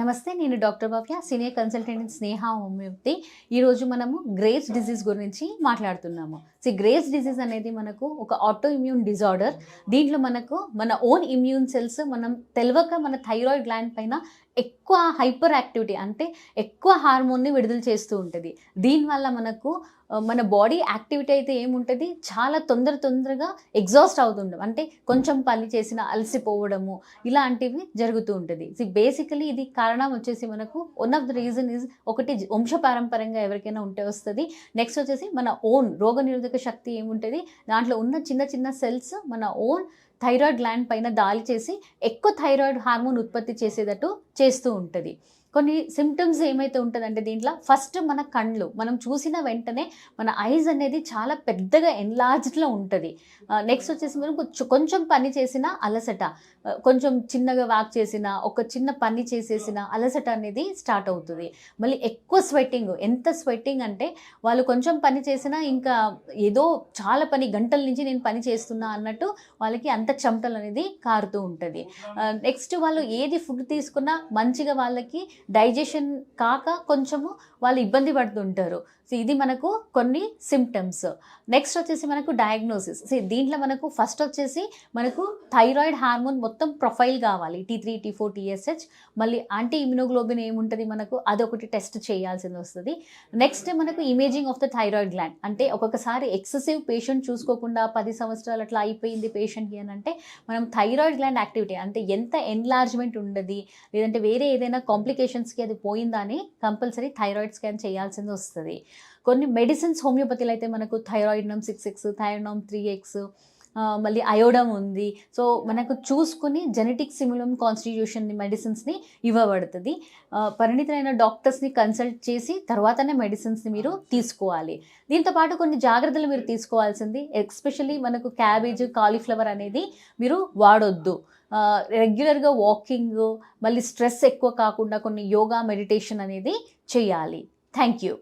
నమస్తే నేను doctor Bhavya senior consultant Sneha homeopathy. ఈరోజు మనము గ్రేవ్స్ డిసీజ్ గురించి మాట్లాడుతున్నాము. సో గ్రేవ్స్ డిసీజ్ అనేది మనకు ఒక ఆటో ఇమ్యూన్ డిజార్డర్ దీంట్లో మనకు మన ఓన్ ఇమ్యూన్ సెల్స్ మనం తెలియక మన థైరాయిడ్ గ్లాండ్ పైన ఎక్కువ హైపర్ యాక్టివిటీ అంటే ఎక్కువ హార్మోన్ని విడుదల చేస్తూ ఉంటుంది. దీనివల్ల మనకు మన బాడీ యాక్టివిటీ అయితే ఏముంటుంది? చాలా తొందర తొందరగా ఎగ్జాస్ట్ అవుతుంటాం అంటే కొంచెం పని చేసిన అలసిపోవడము ఇలాంటివి జరుగుతూ ఉంటుంది. సి బేసికలీ ఇది కారణం వచ్చేసి మనకు one of the reason is ఒకటి వంశపారంపరంగా ఎవరికైనా ఉంటే వస్తుంది. నెక్స్ట్ వచ్చేసి మన ఓన్ రోగనిరోధక శక్తి ఏముంటుంది? దాంట్లో ఉన్న చిన్న చిన్న సెల్స్ మన ఓన్ థైరాయిడ్ గ్లాండ్ పైన దాలి చేసి ఎక్కువ థైరాయిడ్ హార్మోన్ ఉత్పత్తి చేసేటట్టు చేస్తూ ఉంటుంది. కొన్ని సిమ్టమ్స్ ఏమైతే ఉంటుందంటే దీంట్లో ఫస్ట్ మన కళ్ళు మనం చూసిన వెంటనే మన ఐజ్ అనేది చాలా పెద్దగా ఎన్లార్జ్డ్లో ఉంటుంది. నెక్స్ట్ వచ్చేసి మనం కొంచెం పని చేసిన అలసట కొంచెం చిన్నగా వాక్ చేసిన ఒక చిన్న పని చేసేసిన అలసట అనేది స్టార్ట్ అవుతుంది. మళ్ళీ ఎక్కువ స్వెట్టింగ్ ఎంత స్వెట్టింగ్ అంటే వాళ్ళు కొంచెం పని చేసినా ఇంకా ఏదో చాలా పని గంటల నుంచి నేను పని చేస్తున్నా అన్నట్టు వాళ్ళకి అంత చెమటలు అనేది కారుతూ ఉంటుంది. నెక్స్ట్ వాళ్ళు ఏది ఫుడ్ తీసుకున్నా మంచిగా వాళ్ళకి డైజెషన్ కాక కొంచెము వాళ్ళు ఇబ్బంది పడుతుంటారు. సో ఇది మనకు కొన్ని సిమ్టమ్స్ నెక్స్ట్ వచ్చేసి మనకు డయాగ్నోసిస్ సో దీంట్లో మనకు ఫస్ట్ వచ్చేసి మనకు థైరాయిడ్ హార్మోన్ మొత్తం ప్రొఫైల్ కావాలి. T three T four TSH మళ్ళీ యాంటీ ఇమ్యునోగ్లోబిన్ ఏముంటుంది మనకు? అదొకటి టెస్ట్ చేయాల్సింది వస్తుంది. నెక్స్ట్ మనకు imaging of the thyroid gland అంటే ఒక్కొక్కసారి ఎక్సెసివ్ పేషెంట్ చూసుకోకుండా పది సంవత్సరాలు అట్లా అయిపోయింది పేషెంట్కి అని అంటే మనం థైరాయిడ్ గ్లాండ్ యాక్టివిటీ అంటే ఎంత ఎన్లార్జ్మెంట్ ఉండదు? లేదంటే వేరే ఏదైనా పేషెంట్స్కి అది పోయిందా అని కంపల్సరీ థైరాయిడ్ స్కాన్ చేయాల్సింది వస్తుంది. కొన్ని మెడిసిన్స్ హోమియోపతిలో అయితే మనకు థైరాయిడ్నమ్ సిక్స్ ఎక్స్ థైరాయిడ్నమ్ త్రీ ఎక్స్ మళ్ళీ అయోడమ్ ఉంది. సో మనకు చూసుకుని జెనెటిక్ సిమిలం కాన్స్టిట్యూషన్ మెడిసిన్స్ని ఇవ్వబడుతుంది. పరిణితులైన డాక్టర్స్ని కన్సల్ట్ చేసి తర్వాతనే మెడిసిన్స్ని మీరు తీసుకోవాలి. దీంతో పాటు కొన్ని జాగ్రత్తలు మీరు తీసుకోవాల్సింది. ఎస్పెషల్లీ మనకు క్యాబేజ్ కాలీఫ్లవర్ అనేది మీరు వాడొద్దు. రెగ్యులర్గా వాకింగ్ మళ్ళీ స్ట్రెస్ ఎక్కువ కాకుండా కొన్ని యోగా మెడిటేషన్ అనేది చేయాలి. Thank you